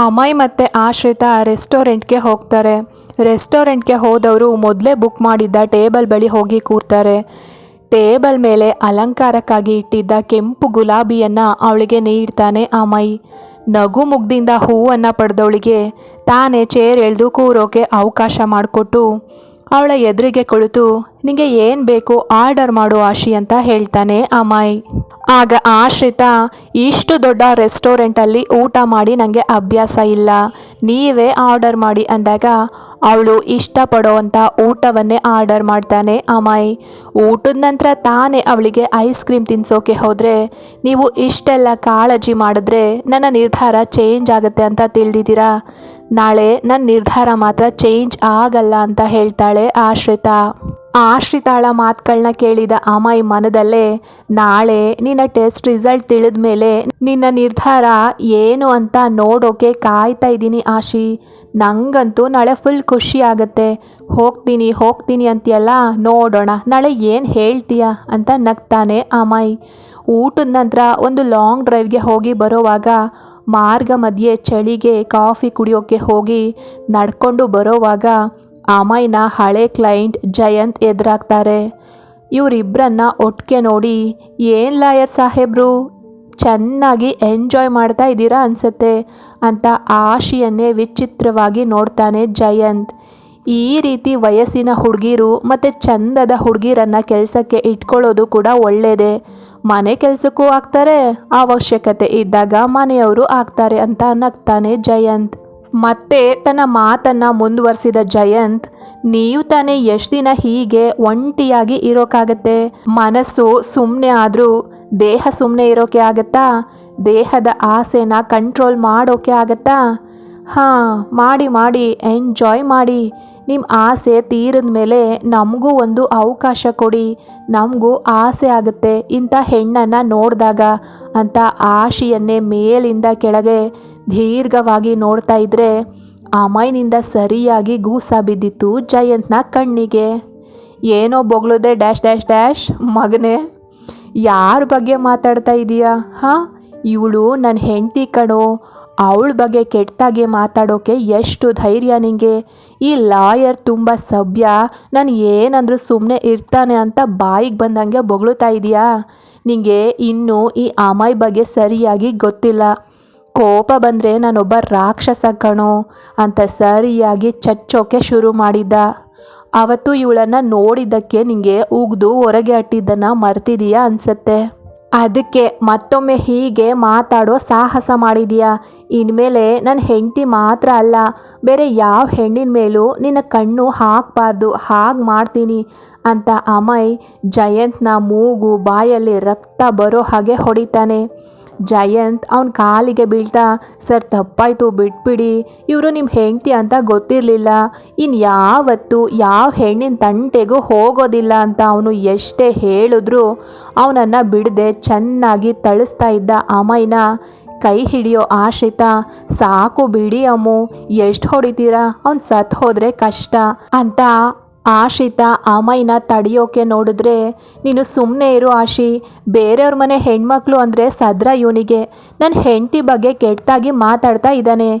ಅಮಯ್ ಮತ್ತು ಆಶ್ರಿತಾ ರೆಸ್ಟೋರೆಂಟ್ಗೆ ಹೋಗ್ತಾರೆ. ರೆಸ್ಟೋರೆಂಟ್ಗೆ ಹೋದವರು ಮೊದಲೇ ಬುಕ್ ಮಾಡಿದ್ದ ಟೇಬಲ್ ಬಳಿ ಹೋಗಿ ಕೂರ್ತಾರೆ. ಟೇಬಲ್ ಮೇಲೆ ಅಲಂಕಾರಕ್ಕಾಗಿ ಇಟ್ಟಿದ್ದ ಕೆಂಪು ಗುಲಾಬಿಯನ್ನು ಅವಳಿಗೆ ನೀಡ್ತಾನೆ ಅಮಯ್. ನಗು ಮುಗ್ದಿಂದ ಹೂವನ್ನು ಪಡೆದವಳಿಗೆ ತಾನೇ ಚೇರ್ ಎಳೆದು ಕೂರೋಕೆ ಅವಕಾಶ ಮಾಡಿಕೊಟ್ಟು ಅವಳ ಎದುರಿಗೆ ಕುಳಿತು, ನಿಂಗೆ ಏನು ಬೇಕು ಆರ್ಡರ್ ಮಾಡು ಆಶಿ ಅಂತ ಹೇಳ್ತಾನೆ ಅಮಾಯಿ. ಆಗ ಆಶ್ರಿತ, ಇಷ್ಟು ದೊಡ್ಡ ರೆಸ್ಟೋರೆಂಟಲ್ಲಿ ಊಟ ಮಾಡಿ ನನಗೆ ಅಭ್ಯಾಸ ಇಲ್ಲ. ನೀವೇ ಆರ್ಡರ್ ಮಾಡಿ ಅಂದಾಗ, ಅವಳು ಇಷ್ಟಪಡೋವಂಥ ಊಟವನ್ನೇ ಆರ್ಡರ್ ಮಾಡ್ತಾನೆ ಅಮಾಯಿ. ಊಟದ ನಂತರ ತಾನೇ ಅವಳಿಗೆ ಐಸ್ ಕ್ರೀಮ್ ತಿನ್ಸೋಕೆ ಹೋದರೆ, ನೀವು ಇಷ್ಟೆಲ್ಲ ಕಾಳಜಿ ಮಾಡಿದ್ರೆ ನನ್ನ ನಿರ್ಧಾರ ಚೇಂಜ್ ಆಗುತ್ತೆ ಅಂತ ತಿಳಿದಿದ್ದೀರಾ? ನಾಳೆ ನನ್ನ ನಿರ್ಧಾರ ಮಾತ್ರ ಚೇಂಜ್ ಆಗಲ್ಲ ಅಂತ ಹೇಳ್ತಾಳೆ ಆಶ್ರಿತಾ. ಆಶ್ರಿತಾಳ ಮಾತುಗಳನ್ನ ಕೇಳಿದ ಅಮಾಯಿ ಮನದಲ್ಲೇ, ನಾಳೆ ನಿನ್ನ ಟೆಸ್ಟ್ ರಿಸಲ್ಟ್ ತಿಳಿದ ಮೇಲೆ ನಿನ್ನ ನಿರ್ಧಾರ ಏನು ಅಂತ ನೋಡೋಕೆ ಕಾಯ್ತಾ ಇದ್ದೀನಿ ಆಶಿ. ನಂಗಂತೂ ನಾಳೆ ಫುಲ್ ಖುಷಿ ಆಗುತ್ತೆ. ಹೋಗ್ತೀನಿ ಹೋಗ್ತೀನಿ ಅಂತೀಯಲ್ಲ, ನೋಡೋಣ. ನಾಳೆ ಏನು ಹೇಳ್ತೀಯ? ಅಂತ ನಗ್ತಾನೆ ಅಮಾಯಿ. ಊಟದ ನಂತರ ಒಂದು ಲಾಂಗ್ ಡ್ರೈವ್ಗೆ ಹೋಗಿ ಬರೋವಾಗ ಮಾರ್ಗ ಮಧ್ಯೆ ಚಳಿಗೆ ಕಾಫಿ ಕುಡಿಯೋಕ್ಕೆ ಹೋಗಿ ನಡ್ಕೊಂಡು ಬರೋವಾಗ ಅಮಯ್ನ ಹಳೆ ಕ್ಲೈಂಟ್ ಜಯಂತ್ ಎದುರಾಗ್ತಾರೆ. ಇವರಿಬ್ಬರನ್ನ ಒಟ್ಟಿಗೆ ನೋಡಿ, ಏನು ಲಾಯರ್ ಸಾಹೇಬ್ರು? ಚೆನ್ನಾಗಿ ಎಂಜಾಯ್ ಮಾಡ್ತಾ ಇದ್ದೀರಾ ಅನಿಸುತ್ತೆ ಅಂತ ಆಶಿಯನ್ನೇ ವಿಚಿತ್ರವಾಗಿ ನೋಡ್ತಾನೆ ಜಯಂತ್. ಈ ರೀತಿ ವಯಸ್ಸಿನ ಹುಡುಗಿರು ಮತ್ತು ಚಂದದ ಹುಡುಗಿರನ್ನು ಕೆಲಸಕ್ಕೆ ಇಟ್ಕೊಳ್ಳೋದು ಕೂಡ ಒಳ್ಳೆಯದೇ ಮನೆ ಕೆಲಸಕ್ಕೂ ಆಗ್ತಾರೆ, ಅವಶ್ಯಕತೆ ಇದ್ದಾಗ ಮನೆಯವರು ಆಗ್ತಾರೆ ಅಂತ ನಗ್ತಾನೆ ಜಯಂತ್. ಮತ್ತೆ ತನ್ನ ಮಾತನ್ನ ಮುಂದುವರಿಸಿದ ಜಯಂತ್ ನೀವು ತಾನೇ ಎಷ್ಟು ದಿನ ಹೀಗೆ ಒಂಟಿಯಾಗಿ ಇರೋಕ್ಕಾಗತ್ತೆ ಮನಸ್ಸು ಸುಮ್ಮನೆ ಆದರೂ ದೇಹ ಸುಮ್ಮನೆ ಇರೋಕೆ ಆಗತ್ತಾ? ದೇಹದ ಆಸೆನ ಕಂಟ್ರೋಲ್ ಮಾಡೋಕೆ ಆಗತ್ತಾ? ಹಾಂ, ಮಾಡಿ ಮಾಡಿ ಎಂಜಾಯ್ ಮಾಡಿ. ನಿಮ್ಮ ಆಸೆ ತೀರಿದ ಮೇಲೆ ನಮಗೂ ಒಂದು ಅವಕಾಶ ಕೊಡಿ. ನಮಗೂ ಆಸೆ ಆಗುತ್ತೆ ಇಂಥ ಹೆಣ್ಣನ್ನು ನೋಡಿದಾಗ ಅಂತ ಆಶೆಯನ್ನೇ ಮೇಲಿಂದ ಕೆಳಗೆ ದೀರ್ಘವಾಗಿ ನೋಡ್ತಾ ಇದ್ರೆ ಮೈನಿಂದ ಸರಿಯಾಗಿ ಗೂಸ ಬಿದ್ದಿತ್ತು ಜಯಂತ್ನ ಕಣ್ಣಿಗೆ. ಏನೋ ಬೊಗಳಿದೆ ಡ್ಯಾಶ್ ಡ್ಯಾಶ್ ಡ್ಯಾಶ್ ಮಗನೇ, ಯಾರ ಬಗ್ಗೆ ಮಾತಾಡ್ತಾ ಇದೀಯಾ? ಹಾಂ, ಇವಳು ನನ್ನ ಹೆಂಡತಿ ಕಣೋ, ಅವಳ ಬಗ್ಗೆ ಕೆಟ್ಟದಾಗಿ ಮಾತಾಡೋಕೆ ಎಷ್ಟು ಧೈರ್ಯ ನಿಂಗೆ? ಈ ಲಾಯರ್ ತುಂಬ ಸಭ್ಯ, ನಾನು ಏನಂದ್ರೂ ಸುಮ್ಮನೆ ಇರ್ತಾನೆ ಅಂತ ಬಾಯಿಗೆ ಬಂದಂಗೆ ಬೊಗಳುತ್ತಾ ಇದೆಯಾ? ನಿಂಗೆ ಇನ್ನೂ ಈ ಅಮಾಯಿ ಬಗ್ಗೆ ಸರಿಯಾಗಿ ಗೊತ್ತಿಲ್ಲ. ಕೋಪ ಬಂದರೆ ನಾನೊಬ್ಬ ರಾಕ್ಷಸ ಕಣೋ ಅಂತ ಸರಿಯಾಗಿ ಚಚ್ಚೋಕೆ ಶುರು ಮಾಡಿದ್ದ. ಅವತ್ತು ಇವಳನ್ನು ನೋಡಿದ್ದಕ್ಕೆ ನಿಂಗೆ ಉಗ್ದು ಹೊರಗೆ ಅಟ್ಟಿದ್ದನ್ನು ಮರ್ತಿದೀಯಾ ಅನಿಸತ್ತೆ. ಅದಕ್ಕೆ ಮತ್ತೊಮ್ಮೆ ಹೀಗೆ ಮಾತಾಡೋ ಸಾಹಸ ಮಾಡಿದೀಯಾ. ಇನ್ಮೇಲೆ ನನ್ನ ಹೆಂಡತಿ ಮಾತ್ರ ಅಲ್ಲ, ಬೇರೆ ಯಾವ ಹೆಣ್ಣಿನ ಮೇಲೂ ನಿನ್ನ ಕಣ್ಣು ಹಾಕಬಾರ್ದು, ಹಾಗೆ ಮಾಡ್ತೀನಿ ಅಂತ ಅಮಯ್ ಜಯಂತ್ನ ಮೂಗು ಬಾಯಲ್ಲಿ ರಕ್ತ ಬರೋ ಹಾಗೆ ಹೊಡಿತಾನೆ. ಜಯಂತ್ ಅವನ ಕಾಲಿಗೆ ಬೀಳ್ತಾ, ಸರ್, ತಪ್ಪಾಯ್ತು, ಬಿಟ್ಬಿಡಿ. ಇವರು ನಿಮ್ಮ ಹೆಂಡ್ತಿ ಅಂತ ಗೊತ್ತಿರಲಿಲ್ಲ. ಇನ್ನು ಯಾವತ್ತು ಯಾವ ಹೆಣ್ಣಿನ ತಂಟೆಗೂ ಹೋಗೋದಿಲ್ಲ ಅಂತ ಅವನು ಎಷ್ಟೇ ಹೇಳಿದ್ರು, ಅವನನ್ನು ಬಿಡದೆ ಚೆನ್ನಾಗಿ ತಳಿಸ್ತಾ ಇದ್ದ ಅಮೈನ. ಕೈ ಹಿಡಿಯೋ ಆಶ್ರಿತ, ಸಾಕು ಬಿಡಿ ಅಮ್ಮು, ಎಷ್ಟು ಹೊಡಿತೀರಾ? ಅವ್ನು ಸತ್ ಹೋದರೆ ಕಷ್ಟ. ಅಂತ ಆಶಿತ, ಅಮೈನ ತಡೆಯೋಕೆ ನೋಡಿದ್ರೆ, ನೀನು ಸುಮ್ಮನೆ ಇರು ಆಶಿ. ಬೇರೆಯವ್ರ ಮನೆ ಹೆಣ್ಮಕ್ಳು ಅಂದರೆ ಸದ್ರ ಇವನಿಗೆ. ನನ್ನ ಹೆಂಡತಿ ಬಗ್ಗೆ ಕೆಟ್ಟದಾಗಿ ಮಾತಾಡ್ತಾ ಇದ್ದಾನೆ.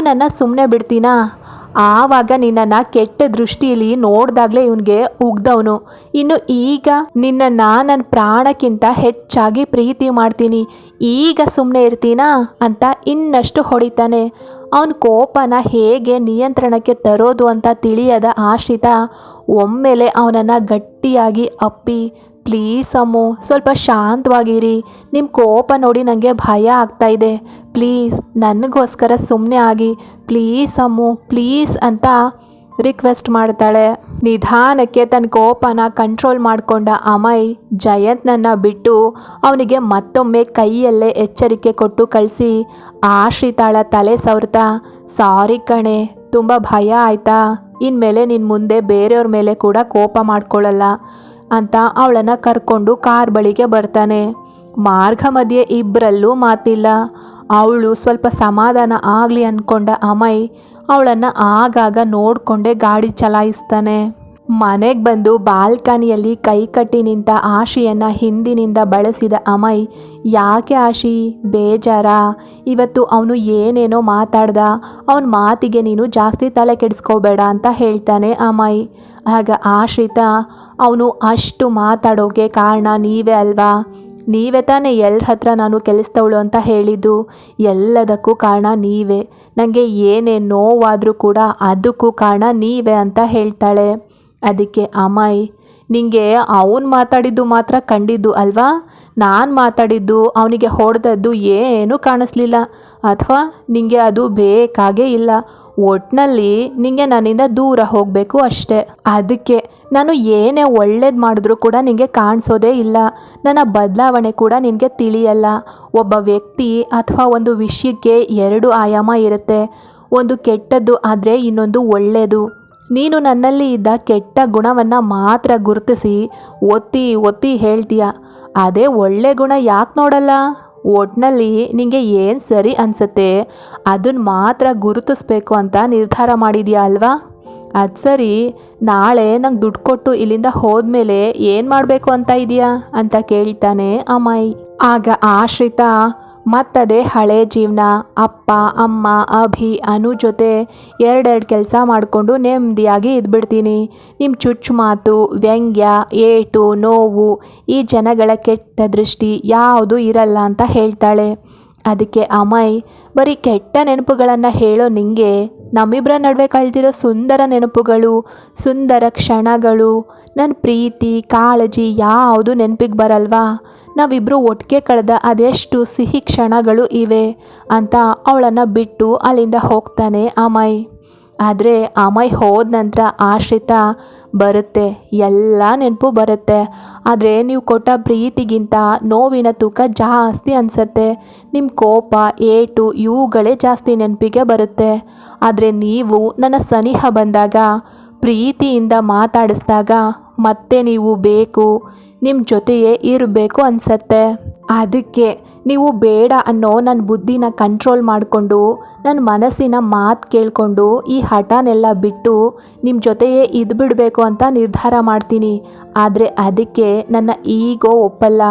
ನನ್ನ ಸುಮ್ಮನೆ ಬಿಡ್ತೀನಾ? ಆವಾಗ ನಿನ್ನನ್ನು ಕೆಟ್ಟ ದೃಷ್ಟಿಯಲ್ಲಿ ನೋಡಿದಾಗಲೇ ಇವನಿಗೆ ಉಗ್ದವನು. ಇನ್ನು ಈಗ ನಿನ್ನನ್ನು ನನ್ನ ಪ್ರಾಣಕ್ಕಿಂತ ಹೆಚ್ಚಾಗಿ ಪ್ರೀತಿ ಮಾಡ್ತೀನಿ. ಈಗ ಸುಮ್ಮನೆ ಇರ್ತೀನಾ? ಅಂತ ಇನ್ನಷ್ಟು ಹೊಡಿತಾನೆ. ಅವನ ಕೋಪನ ಹೇಗೆ ನಿಯಂತ್ರಣಕ್ಕೆ ತರೋದು ಅಂತ ತಿಳಿಯದ ಆಶ್ರಿತ, ಒಮ್ಮೆಲೆ ಅವನನ್ನು ಗಟ್ಟಿಯಾಗಿ ಅಪ್ಪಿ, ಪ್ಲೀಸ್ ಅಮ್ಮು, ಸ್ವಲ್ಪ ಶಾಂತವಾಗಿರಿ. ನಿಮ್ಮ ಕೋಪ ನೋಡಿ ನನಗೆ ಭಯ ಆಗ್ತಾ ಇದೆ. ಪ್ಲೀಸ್, ನನಗೋಸ್ಕರ ಸುಮ್ಮನೆ ಆಗಿ. ಪ್ಲೀಸ್ ಅಮ್ಮು, ಪ್ಲೀಸ್ ಅಂತ ರಿಕ್ವೆಸ್ಟ್ ಮಾಡ್ತಾಳೆ. ನಿಧಾನಕ್ಕೆ ತನ್ನ ಕೋಪನ ಕಂಟ್ರೋಲ್ ಮಾಡಿಕೊಂಡ ಅಮಯ್ ಜಯಂತ್ನನ್ನು ಬಿಟ್ಟು ಅವನಿಗೆ ಮತ್ತೊಮ್ಮೆ ಕೈಯಲ್ಲೇ ಎಚ್ಚರಿಕೆ ಕೊಟ್ಟು ಕಳಿಸಿ. ಆಶ್ರಿತಾಳ ತಲೆ ಸವರ್ತಾ, ಸಾರಿ ಕಣೆ, ತುಂಬ ಭಯ ಆಯ್ತಾ? ಇನ್ಮೇಲೆ ನಿನ್ನ ಮುಂದೆ ಬೇರೆಯವ್ರ ಮೇಲೆ ಕೂಡ ಕೋಪ ಮಾಡ್ಕೊಳ್ಳಲ್ಲ ಅಂತ ಅವಳನ್ನು ಕರ್ಕೊಂಡು ಕಾರ್ ಬಳಿಗೆ ಬರ್ತಾನೆ. ಮಾರ್ಗ ಮಧ್ಯೆ ಇಬ್ಬರಲ್ಲೂ ಮಾತಿಲ್ಲ. ಅವಳು ಸ್ವಲ್ಪ ಸಮಾಧಾನ ಆಗಲಿ ಅಂದ್ಕೊಂಡ ಅಮಯ್ ಅವಳನ್ನು ಆಗಾಗ ನೋಡಿಕೊಂಡೆ ಗಾಡಿ ಚಲಾಯಿಸ್ತಾನೆ. ಮನೆಗೆ ಬಂದು ಬಾಲ್ಕನಿಯಲ್ಲಿ ಕೈ ಕಟ್ಟಿ ನಿಂತ ಆಶಿಯನ್ನು ಹಿಂದಿನಿಂದ ಬಳಸಿದ ಅಮೈ ಯಾಕೆ ಆಶಿ? ಬೇಜಾರ. ಇವತ್ತು ಅವನು ಏನೇನೋ ಮಾತಾಡ್ದ. ಅವನ ಮಾತಿಗೆ ನೀನು ಜಾಸ್ತಿ ತಲೆ ಕೆಡಿಸ್ಕೋಬೇಡ ಅಂತ ಹೇಳ್ತಾನೆ ಅಮೈ ಆಗ ಆಶ್ರಿತ, ಅವನು ಅಷ್ಟು ಮಾತಾಡೋಕೆ ಕಾರಣ ನೀವೇ ಅಲ್ವಾ? ನೀವೇ ತಾನೇ ಎಲ್ರ ಹತ್ರ ನಾನು ಕೆಲಸದವಳು ಅಂತ ಹೇಳಿದ್ದು. ಎಲ್ಲದಕ್ಕೂ ಕಾರಣ ನೀವೇ. ನನಗೆ ಏನೇ ನೋವಾದರೂ ಕೂಡ ಅದಕ್ಕೂ ಕಾರಣ ನೀವೇ ಅಂತ ಹೇಳ್ತಾಳೆ. ಅದಕ್ಕೆ ಅಮ್ಮಾಯಿ ನಿಂಗೆ ಅವನು ಮಾತಾಡಿದ್ದು ಮಾತ್ರ ಕಂಡಿದ್ದು ಅಲ್ವಾ? ನಾನು ಮಾತಾಡಿದ್ದು, ಅವನಿಗೆ ಹೊಡೆದದ್ದು ಏನೂ ಕಾಣಿಸ್ಲಿಲ್ಲ. ಅಥವಾ ನಿಂಗೆ ಅದು ಬೇಕಾಗೇ ಇಲ್ಲ. ಒಟ್ನಲ್ಲಿ ನಿಂಗೆ ನನ್ನಿಂದ ದೂರ ಹೋಗಬೇಕು ಅಷ್ಟೇ. ಅದಕ್ಕೆ ನಾನು ಏನೇ ಒಳ್ಳೇದು ಮಾಡಿದ್ರೂ ಕೂಡ ನಿಂಗೆ ಕಾಣಿಸೋದೇ ಇಲ್ಲ. ನನ್ನ ಬದಲಾವಣೆ ಕೂಡ ನಿನಗೆ ತಿಳಿಯಲ್ಲ. ಒಬ್ಬ ವ್ಯಕ್ತಿ ಅಥವಾ ಒಂದು ವಿಷಯಕ್ಕೆ ಎರಡು ಆಯಾಮ ಇರುತ್ತೆ. ಒಂದು ಕೆಟ್ಟದ್ದು ಆದರೆ ಇನ್ನೊಂದು ಒಳ್ಳೆಯದು ನೀನು ನನ್ನಲ್ಲಿ ಇದ್ದ ಕೆಟ್ಟ ಗುಣವನ್ನು ಮಾತ್ರ ಗುರುತಿಸಿ, ಒತ್ತಿ ಒತ್ತಿ ಹೇಳ್ತೀಯ. ಅದೇ ಒಳ್ಳೆ ಗುಣ ಯಾಕೆ ನೋಡಲ್ಲ? ಒಟ್ನಲ್ಲಿ ನಿಮಗೆ ಏನು ಸರಿ ಅನಿಸುತ್ತೆ ಅದನ್ನ ಮಾತ್ರ ಗುರುತಿಸ್ಬೇಕು ಅಂತ ನಿರ್ಧಾರ ಮಾಡಿದ್ಯಾ ಅಲ್ವಾ? ಅದು ಸರಿ, ನಾಳೆ ನಂಗೆ ದುಡ್ಡು ಕೊಟ್ಟು ಇಲ್ಲಿಂದ ಹೋದ್ಮೇಲೆ ಏನು ಮಾಡಬೇಕು ಅಂತ ಇದೆಯಾ ಅಂತ ಕೇಳ್ತಾನೆ ಅಮ್ಮಾಯಿ ಆಗ ಆಶ್ರಿತ ಮತ್ತದೇ ಹಳೆ ಜೀವನ ಅಪ್ಪ, ಅಮ್ಮ, ಅಭಿ, ಅನು ಜೊತೆ ಎರಡೆರಡು ಕೆಲಸ ಮಾಡಿಕೊಂಡು ನೆಮ್ಮದಿಯಾಗಿ ಇದ್ಬಿಡ್ತೀನಿ. ನಿಮ್ಮ ಚುಚ್ಚು ಮಾತು, ವ್ಯಂಗ್ಯ, ಏಟು, ನೋವು ಈ ಜನಗಳ ಕೆಟ್ಟ ದೃಷ್ಟಿ ಯಾವುದೂ ಇರಲ್ಲ ಅಂತ ಹೇಳ್ತಾಳೆ. ಅದಕ್ಕೆ ಅಮಯ್, ಬರೀ ಕೆಟ್ಟ ನೆನಪುಗಳನ್ನು ಹೇಳೋ ನಿಂಗೆ ನಮ್ಮಿಬ್ಬರ ನಡುವೆ ಕಳೆದಿರೋ ಸುಂದರ ನೆನಪುಗಳು, ಸುಂದರ ಕ್ಷಣಗಳು ನನ್ನ ಪ್ರೀತಿ, ಕಾಳಜಿ ಯಾವುದು ನೆನಪಿಗೆ ಬರಲ್ವಾ? ನಾವಿಬ್ಬರು ಒಟ್ಟಿಗೆ ಕಳೆದ ಅದೆಷ್ಟು ಸಿಹಿ ಕ್ಷಣಗಳು ಇವೆ ಅಂತ ಅವಳನ್ನು ಬಿಟ್ಟು ಅಲ್ಲಿಂದ ಹೋಗ್ತಾನೆ ಅಮಯ್. ಆದರೆ ಅಮಯ್ ಹೋದ ನಂತರ ಆಶ್ರಿತ ಬರುತ್ತೆ, ಎಲ್ಲ ನೆನಪು ಬರುತ್ತೆ. ಆದರೆ ನೀವು ಕೊಟ್ಟ ಪ್ರೀತಿಗಿಂತ ನೋವಿನ ತೂಕ ಜಾಸ್ತಿ ಅನಿಸತ್ತೆ. ನಿಮ್ಮ ಕೋಪ, ಏಟು ಇವುಗಳೇ ಜಾಸ್ತಿ ನೆನಪಿಗೆ ಬರುತ್ತೆ. ಆದರೆ ನೀವು ನನ್ನ ಸನಿಹ ಬಂದಾಗ, ಪ್ರೀತಿಯಿಂದ ಮಾತಾಡಿಸಿದಾಗ ಮತ್ತೆ ನೀವು ಬೇಕು ನಿಮ್ಮ ಜೊತೆಯೇ ಇರಬೇಕು ಅನಿಸತ್ತೆ. ಅದಕ್ಕೆ ನೀವು ಬೇಡ ಅನ್ನೋ ನನ್ನ ಬುದ್ಧಿನ ಕಂಟ್ರೋಲ್ ಮಾಡಿಕೊಂಡು ನನ್ನ ಮನಸ್ಸಿನ ಮಾತು ಕೇಳಿಕೊಂಡು ಈ ಹಠನೆಲ್ಲ ಬಿಟ್ಟು ನಿಮ್ಮ ಜೊತೆಯೇ ಇದ್ಬಿಡಬೇಕು ಅಂತ ನಿರ್ಧಾರ ಮಾಡ್ತೀನಿ. ಆದರೆ ಅದಕ್ಕೆ ನನ್ನ ಈಗೋ ಒಪ್ಪಲ್ಲ.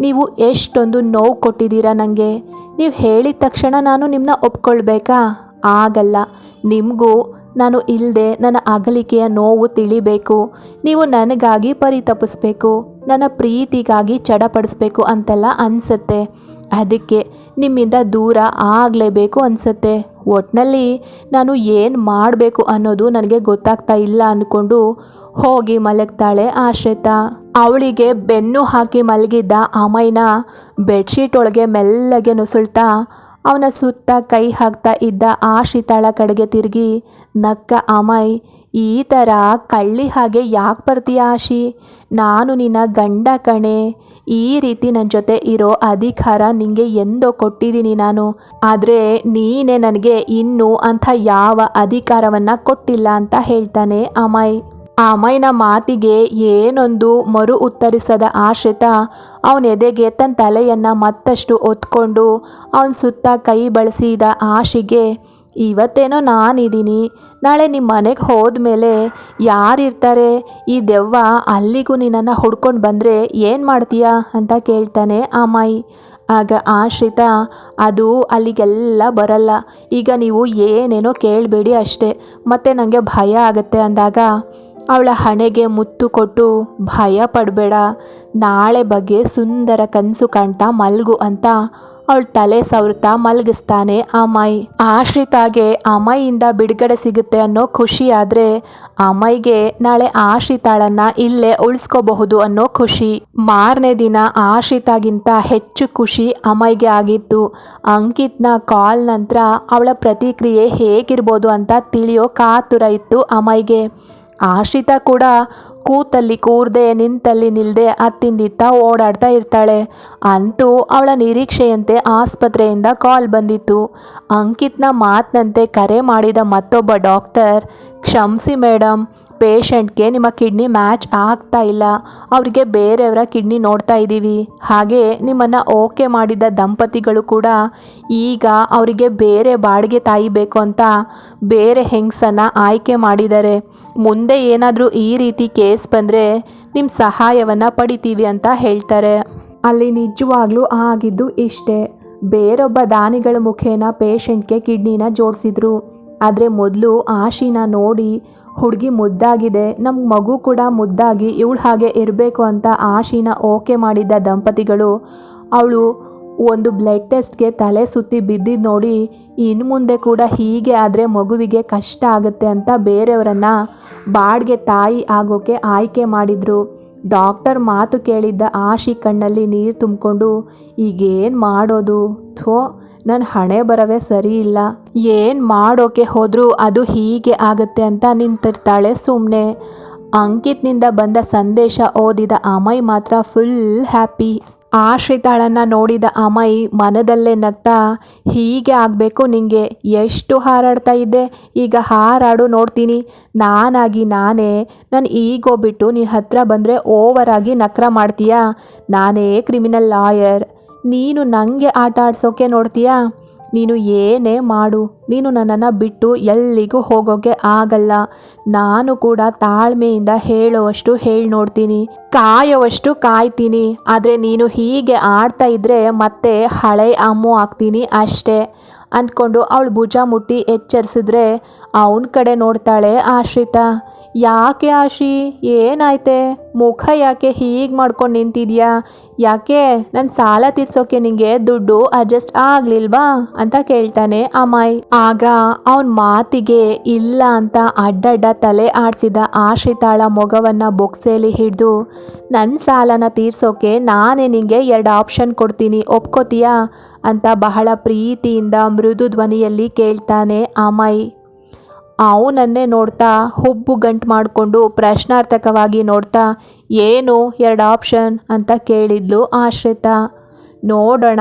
ನೀವು ಎಷ್ಟೊಂದು ನೋವು ಕೊಟ್ಟಿದ್ದೀರಾ ನನಗೆ ನೀವು ಹೇಳಿದ ತಕ್ಷಣ ನಾನು ನಿಮ್ಮನ್ನ ಒಪ್ಕೊಳ್ಬೇಕಾ? ಆಗಲ್ಲ. ನಿಮಗೂ ನಾನು ಇಲ್ಲದೆ ನನ್ನ ಅಗಲಿಕೆಯ ನೋವು ತಿಳಿಬೇಕು. ನೀವು ನನಗಾಗಿ ಪರಿತಪಿಸ್ಬೇಕು. ನನ್ನ ಪ್ರೀತಿಗಾಗಿ ಚಡಪಡಿಸ್ಬೇಕು ಅಂತೆಲ್ಲ ಅನಿಸುತ್ತೆ. ಅದಕ್ಕೆ ನಿಮ್ಮಿಂದ ದೂರ ಆಗಲೇಬೇಕು ಅನಿಸುತ್ತೆ. ಒಟ್ಟಿನಲ್ಲಿ ನಾನು ಏನು ಮಾಡಬೇಕು ಅನ್ನೋದು ನನಗೆ ಗೊತ್ತಾಗ್ತಾ ಇಲ್ಲ ಅಂದ್ಕೊಂಡು ಹೋಗಿ ಮಲಗ್ತಾಳೆ ಆಶ್ರಿತ. ಅವಳಿಗೆ ಬೆನ್ನು ಹಾಕಿ ಮಲಗಿದ್ದ ಅಮೈನ ಬೆಡ್ಶೀಟ್ ಒಳಗೆ ಮೆಲ್ಲಗೆ ನುಸುಳ್ತಾ ಅವನ ಸುತ್ತ ಕೈ ಹಾಕ್ತಾ ಇದ್ದ ಆಶಿತಾಳ ಕಡೆಗೆ ತಿರುಗಿ, ನಕ್ಕ ಅಮಯ್, ಈ ಥರ ಕಳ್ಳಿ ಹಾಗೆ ಯಾಕೆ ಬರ್ತೀಯ ಆಶಿ? ನಾನು ನಿನ್ನ ಗಂಡ ಕಣೆ. ಈ ರೀತಿ ನನ್ನ ಜೊತೆ ಇರೋ ಅಧಿಕಾರ ನಿಂಗೆ ಎಂದೋ ಕೊಟ್ಟಿದ್ದೀನಿ ನಾನು. ಆದರೆ ನೀನೇ ನನಗೆ ಇನ್ನೂ ಅಂಥ ಯಾವ ಅಧಿಕಾರವನ್ನು ಕೊಟ್ಟಿಲ್ಲ ಅಂತ ಹೇಳ್ತಾನೆ ಅಮಯ್. ಆ ಅಮ್ಮಯ್ಯನ ಮಾತಿಗೆ ಏನೊಂದು ಮರು ಉತ್ತರಿಸದ ಆಶ್ರಿತ, ಅವನ ಎದೆಗೆ ತನ್ನ ತಲೆಯನ್ನು ಮತ್ತಷ್ಟು ಒತ್ಕೊಂಡು ಅವನ ಸುತ್ತ ಕೈ ಬಳಸಿದ ಆಶಿಗೆ, ಇವತ್ತೇನೋ ನಾನಿದ್ದೀನಿ ನಾಳೆ ನಿಮ್ಮ ಮನೆಗೆ ಹೋದ್ಮೇಲೆ ಯಾರಿರ್ತಾರೆ? ಈ ದೆವ್ವ ಅಲ್ಲಿಗೂ ನಿನ್ನನ್ನು ಹುಡ್ಕೊಂಡು ಬಂದರೆ ಏನು ಮಾಡ್ತೀಯಾ? ಅಂತ ಕೇಳ್ತಾನೆ ಅಮ್ಮಾಯಿ ಆಗ ಆಶ್ರಿತ, ಅದು ಅಲ್ಲಿಗೆಲ್ಲ ಬರಲ್ಲ, ಈಗ ನೀವು ಏನೇನೋ ಕೇಳಬೇಡಿ ಅಷ್ಟೇ, ಮತ್ತು ನನಗೆ ಭಯ ಆಗುತ್ತೆ ಅಂದಾಗ ಅವಳ ಹಣೆಗೆ ಮುತ್ತು ಕೊಟ್ಟು, ಭಯ ಪಡಬೇಡ, ನಾಳೆ ಬಗ್ಗೆ ಸುಂದರ ಕನಸು ಕಾಣ್ತಾ ಮಲ್ಗು ಅಂತ ಅವಳ ತಲೆ ಸವರ್ತಾ ಮಲಗಿಸ್ತಾನೆ ಅಮಾಯ್. ಆಶ್ರಿತಾಗೆ ಅಮೈಯಿಂದ ಬಿಡುಗಡೆ ಸಿಗುತ್ತೆ ಅನ್ನೋ ಖುಷಿ ಆದರೆ ಅಮೈಗೆ ನಾಳೆ ಆಶ್ರಿತಾಳನ್ನ ಇಲ್ಲೇ ಉಳಿಸ್ಕೋಬಹುದು ಅನ್ನೋ ಖುಷಿ. ಮಾರನೇ ದಿನ ಆಶ್ರಿತಾಗಿಂತ ಹೆಚ್ಚು ಖುಷಿ ಅಮೈಗೆ ಆಗಿತ್ತು. ಅಂಕಿತ್ನ ಕಾಲ್ ನಂತರ ಅವಳ ಪ್ರತಿಕ್ರಿಯೆ ಹೇಗಿರ್ಬೋದು ಅಂತ ತಿಳಿಯೋ ಕಾತುರ ಇತ್ತು ಅಮೈಗೆ ಆಶ್ರಿತ ಕೂಡ ಕೂತಲ್ಲಿ ಕೂರ್ದೆ ನಿಂತಲ್ಲಿ ನಿಲ್ಲದೆ ಅತ್ತಿಂದಿತ್ತ ಓಡಾಡ್ತಾ ಇರ್ತಾಳೆ. ಅಂತೂ ಅವಳ ನಿರೀಕ್ಷೆಯಂತೆ ಆಸ್ಪತ್ರೆಯಿಂದ ಕಾಲ್ ಬಂದಿತ್ತು. ಅಂಕಿತ್ನ ಮಾತಿನಂತೆ ಕರೆ ಮಾಡಿದ ಮತ್ತೊಬ್ಬ ಡಾಕ್ಟರ್, ಕ್ಷಮಿಸಿ ಮೇಡಮ್ ಪೇಷಂಟ್ಗೆ ನಿಮ್ಮ ಕಿಡ್ನಿ ಮ್ಯಾಚ್ ಆಗ್ತಾ ಇಲ್ಲ. ಅವರಿಗೆ ಬೇರೆಯವರ ಕಿಡ್ನಿ ನೋಡ್ತಾ ಇದ್ದೀವಿ. ಹಾಗೆ ನಿಮ್ಮನ್ನು ಓಕೆ ಮಾಡಿದ ದಂಪತಿಗಳು ಕೂಡ ಈಗ ಅವರಿಗೆ ಬೇರೆ ಬಾಡಿಗೆ ತಾಯಿ ಬೇಕು ಅಂತ ಬೇರೆ ಹೆಂಗಸನ್ನು ಆಯ್ಕೆ ಮಾಡಿದ್ದಾರೆ ಮುಂದೆ ಏನಾದರೂ ಈ ರೀತಿ ಕೇಸ್ ಬಂದರೆ ನಿಮ್ಮ ಸಹಾಯವನ್ನು ಪಡಿತೀವಿ ಅಂತ ಹೇಳ್ತಾರೆ. ಅಲ್ಲಿ ನಿಜವಾಗ್ಲೂ ಆಗಿದ್ದು ಇಷ್ಟೇ. ಬೇರೊಬ್ಬ ದಾನಿಗಳ ಮುಖೇನ ಪೇಷಂಟ್ಗೆ ಕಿಡ್ನಿನ ಜೋಡಿಸಿದ್ರು. ಆದರೆ ಮೊದಲು ಆಶಿನ ನೋಡಿ ಹುಡುಗಿ ಮುದ್ದಾಗಿದೆ ನಮ್ಮ ಮಗು ಕೂಡ ಮುದ್ದಾಗಿ ಇವಳು ಹಾಗೆ ಇರಬೇಕು ಅಂತ ಆಶಿನ ಓಕೆ ಮಾಡಿದ್ದ ದಂಪತಿಗಳು, ಅವಳು ಒಂದು ಬ್ಲಡ್ ಟೆಸ್ಟ್ಗೆ ತಲೆ ಸುತ್ತಿ ಬಿದ್ದಿದ್ದು ನೋಡಿ ಇನ್ನು ಮುಂದೆ ಕೂಡ ಹೀಗೆ ಆದರೆ ಮಗುವಿಗೆ ಕಷ್ಟ ಆಗುತ್ತೆ ಅಂತ ಬೇರೆಯವರನ್ನು ಬಾಡಿಗೆ ತಾಯಿ ಆಗೋಕ್ಕೆ ಆಯ್ಕೆ ಮಾಡಿದರು. ಡಾಕ್ಟರ್ ಮಾತು ಕೇಳಿದ್ದ ಆಶಿ ಕಣ್ಣಲ್ಲಿ ನೀರು ತುಂಬಿಕೊಂಡು, ಈಗೇನು ಮಾಡೋದು? ಥೋ ನನ್ನ ಹಣೆ ಬರವೇ ಸರಿ ಇಲ್ಲ. ಏನು ಮಾಡೋಕೆ ಹೋದರೂ ಅದು ಹೀಗೆ ಆಗುತ್ತೆ ಅಂತ ನಿಂತಿರ್ತಾಳೆ ಸುಮ್ಮನೆ ಅಂಕಿತ್ನಿಂದ ಬಂದ ಸಂದೇಶ ಓದಿದ ಅಮೈ ಮಾತ್ರ ಫುಲ್ ಹ್ಯಾಪಿ ಆಶ್ರಿತಾಳನ್ನು ನೋಡಿದ ಅಮೈ ಮನದಲ್ಲೇ ನಗ್ತಾ, ಹೀಗೆ ಆಗಬೇಕು ನಿಂಗೆ, ಎಷ್ಟು ಹಾರಾಡ್ತಾ ಇದ್ದೆ? ಈಗ ಹಾರಾಡು ನೋಡ್ತೀನಿ. ನಾನಾಗಿ ನಾನೇ, ನಾನು ಈಗೋ ಬಿಟ್ಟು ನಿನ್ನ ಹತ್ರ ಬಂದರೆ ಓವರಾಗಿ ನಕ್ರ ಮಾಡ್ತೀಯಾ? ನಾನೇ ಕ್ರಿಮಿನಲ್ ಲಾಯರ್. ನೀನು ನನಗೆ ಆಟ ಆಡ್ಸೋಕೆ ನೋಡ್ತೀಯಾ? ನೀನು ಏನೇ ಮಾಡು, ನೀನು ನನ್ನನ್ನು ಬಿಟ್ಟು ಎಲ್ಲಿಗೂ ಹೋಗೋಕೆ ಆಗಲ್ಲ. ನಾನು ಕೂಡ ತಾಳ್ಮೆಯಿಂದ ಹೇಳುವಷ್ಟು ಹೇಳಿ ನೋಡ್ತೀನಿ. ಕಾಯುವಷ್ಟು ಕಾಯ್ತೀನಿ. ಆದರೆ ನೀನು ಹೀಗೆ ಆಡ್ತಾ ಇದ್ದರೆ ಮತ್ತೆ ಹಳೆ ಅಮ್ಮು ಆಗ್ತೀನಿ ಅಷ್ಟೇ. ಅಂದ್ಕೊಂಡು ಅವಳು ಭುಜ ಮುಟ್ಟಿ ಎಚ್ಚರಿಸಿದ್ರೆ ಅವನ ಕಡೆ ನೋಡ್ತಾಳೆ ಆಶ್ರಿತಾ. ಯಾಕೆ ಆಶಿ ಏನಾಯ್ತೆ? ಮುಖ ಯಾಕೆ ಹೀಗೆ ಮಾಡ್ಕೊಂಡು ನಿಂತಿದ್ಯಾ? ಯಾಕೆ? ನನ್ನ ಸಾಲ ತೀರ್ಸೋಕೆ ನಿಂಗೆ ದುಡ್ಡು ಅಡ್ಜಸ್ಟ್ ಆಗ್ಲಿಲ್ವಾ? ಅಂತ ಕೇಳ್ತಾನೆ ಅಮಾಯ್. ಆಗ ಅವನ ಮಾತಿಗೆ ಇಲ್ಲ ಅಂತ ಅಡ್ಡಡ್ಡ ತಲೆ ಆಡಿಸಿದ ಆಶ್ರಿತಾಳ ಮೊಗವನ್ನ ಬೊಕ್ಸೆಯಲ್ಲಿ ಹಿಡಿದು ನನ್ನ ಸಾಲನ ತೀರ್ಸೋಕೆ ನಾನೇ ನಿಂಗೆ ಎರಡು ಆಪ್ಷನ್ ಕೊಡ್ತೀನಿ, ಒಪ್ಕೋತೀಯಾ? ಅಂತ ಬಹಳ ಪ್ರೀತಿಯಿಂದ ಮೃದು ಧ್ವನಿಯಲ್ಲಿ ಕೇಳ್ತಾನೆ ಅಮಯ್. ಅವನನ್ನೇ ನೋಡ್ತಾ ಹುಬ್ಬು ಗಂಟು ಮಾಡಿಕೊಂಡು ಪ್ರಶ್ನಾರ್ಥಕವಾಗಿ ನೋಡ್ತಾ, ಏನು ಎರಡು ಆಪ್ಷನ್? ಅಂತ ಕೇಳಿದ್ಲು ಆಶ್ರಿತ. ನೋಡೋಣ,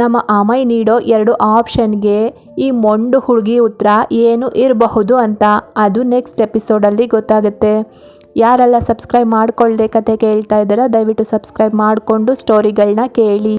ನಮ್ಮ ಅಮಯ್ ನೀಡೋ ಎರಡು ಆಪ್ಷನ್ಗೆ ಈ ಮೊಂಡು ಹುಡುಗಿ ಉತ್ತರ ಏನು ಇರಬಹುದು ಅಂತ. ಅದು ನೆಕ್ಸ್ಟ್ ಎಪಿಸೋಡಲ್ಲಿ ಗೊತ್ತಾಗುತ್ತೆ. ಯಾರೆಲ್ಲ ಸಬ್ಸ್ಕ್ರೈಬ್ ಮಾಡ್ಕೊಳ್ದೆ ಕತೆ ಕೇಳ್ತಾ ಇದ್ದಾರೋ, ದಯವಿಟ್ಟು ಸಬ್ಸ್ಕ್ರೈಬ್ ಮಾಡಿಕೊಂಡು ಸ್ಟೋರಿಗಳನ್ನ ಕೇಳಿ.